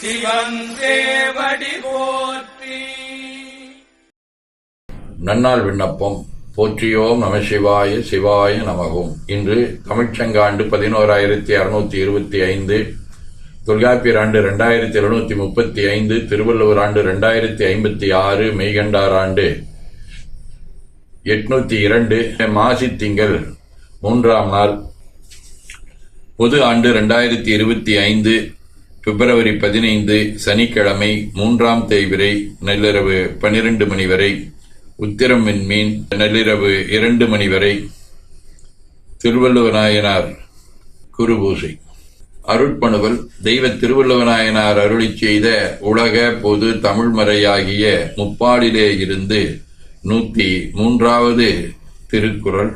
சிவன் போற்றி. நன்னாள் விண்ணப்பம். போற்றியோம் நம சிவாய சிவாய நமகும். இன்று தமிழ்ச்சங்காண்டு பதினோராயிரத்தி அறுநூத்தி இருபத்தி ஐந்து தொல்காப்பியர் ஆண்டு ரெண்டாயிரத்தி எழுநூத்தி முப்பத்தி ஐந்து திருவள்ளுவர் ஆண்டு ரெண்டாயிரத்தி ஐம்பத்தி ஆறு மெய்கண்டார் ஆண்டு எட்நூத்தி இரண்டு மாசி திங்கள் மூன்றாம் நாள். பொது ஆண்டு ரெண்டாயிரத்தி இருபத்தி ஐந்து பிப்ரவரி பதினைந்து சனிக்கிழமை மூன்றாம் தேய்பிரை நள்ளிரவு பனிரெண்டு மணி வரை உத்திரம் விண்மீன் நள்ளிரவு இரண்டு மணி வரை திருவள்ளுவநாயனார் குருபூசை. அருட்பணுவல் தெய்வ திருவள்ளுவநாயனார் அருளிச் செய்த உலக பொது தமிழ்மறையாகிய முப்பாடிலே இருந்து நூற்றி மூன்றாவது திருக்குறள்.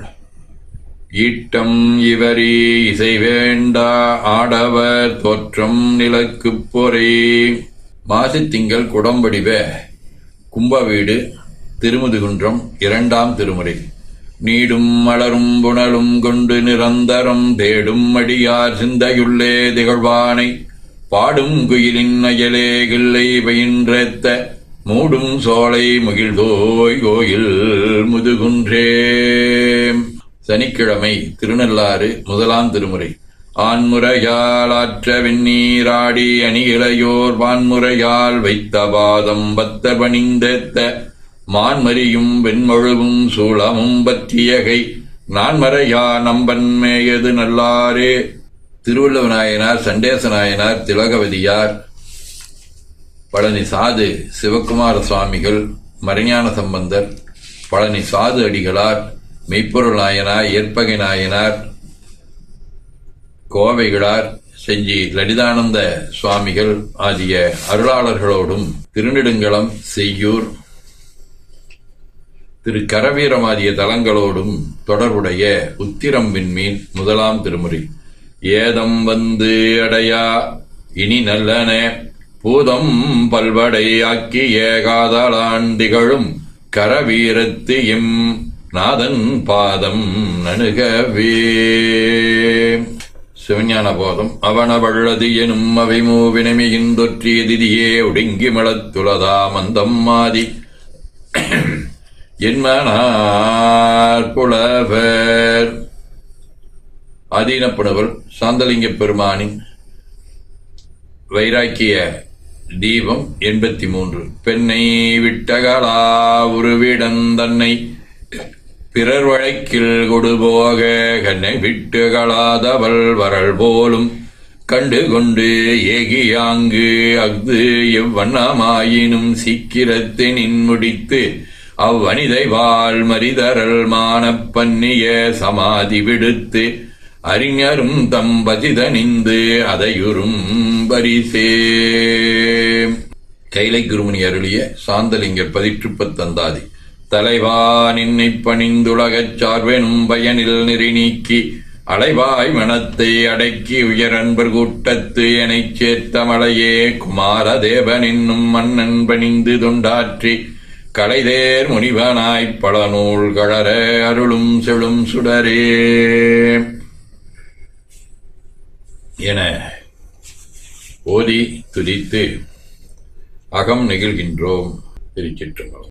ஈட்டம் இவரி இசை வேண்டா ஆடவர் தோற்றம் நிலக்குப் பொறை மாசித்திங்கள் குடம்படிவ கும்பவீடு திருமுதுகுன்றம் இரண்டாம் திருமுறை. நீடும் மலரும் புணலும் கொண்டு நிரந்தரம் தேடும் அடியார் சிந்தையுள்ளே திகழ்வானை. பாடும் குயிலின் அயலே கிள்ளை பயின்றேத்த மூடும் சோலை முகிழ்தோய் கோயில் முதுகுன்றே. சனிக்கிழமை திருநள்ளாறு முதலாம் திருமுறை. ஆண்முறையால் ஆற்ற வெந்நீராடி அணிகிளையோர் வான்முறையால் வைத்த பாதம் பத்த பணிந்தேத்த மான்மரியும் வெண்மொழுவும் சூளமும் பற்றியகை. நான்மறையா நம்பன்மேயது நல்லாரே திருவள்ளுவ நாயனார் சண்டேச நாயனார் திலகவதியார் பழனி சாது சிவக்குமார சுவாமிகள் மறைஞான சம்பந்தர் பழனி சாது அடிகளார் மெய்ப்பொருள் நாயனார் ஏற்பகை நாயனார் கோவைகளார் செஞ்சி லலிதானந்த சுவாமிகள் ஆகிய அருளாளர்களோடும் திருநெடுங்கலம் செய்யூர் திரு கரவீரமாதிய தலங்களோடும் தொடர்புடைய உத்திரம் விண்மீன் முதலாம் திருமுறை. ஏதம் வந்து அடையா இனி நல்லன பூதம் பல்வடை ஆக்கிய காதலான் திகழும் கரவீரத்து எம் நாதன் பாதம் நணுகவே. சிவஞான போதம் அவனவள்ளது எனும் அவை மூவினமிகின்றொற்றிய திதியே ஒடுங்கி மலத்துலதா மந்தம் மாதி. என்மனார் புலவர். ஆதீனப்புணவர் சாந்தலிங்க பெருமானின் வைராக்கிய தீபம் எண்பத்தி மூன்று. பெண்ணை விட்டகலா உருவிடன் தன்னை பிறர் வழக்கில் கொடுபோக கண்ணை விட்டு களாதவள் வரல் போலும் கண்டு கொண்டு ஏகியாங்கு அஃது எவ்வண்ணமாயினும் சீக்கிரத்தினின் முடித்து அவ்வனிதை வாழ் மரிதரல் மானப் பண்ணிய சமாதி விடுத்து அறிஞரும் தம் பதிதனிந்து அதையுறும் பரிசே. கைலை குருமணி அருளிய சாந்தலிங்கர் பதிற்றுப்பத்தந்தாதி. தலைவா நின்னை பணிந்துலகச் சார்வெனும் பயனில் நெறி நீக்கி அலைவாய் மனத்தை அடக்கி உயரன்பர் கூட்டத்து எனச் சேர்த்த மலையே குமாரதேவன் என்னும் மன்னன் பணிந்து தொண்டாற்றி கலைதேர் முனிவனாய்ப் பல நூல் கழற அருளும் செழும் சுடரே. என ஓதி துதித்து அகம் நெகிழ்கின்றோம் திருச்சிற்றம்பலம்.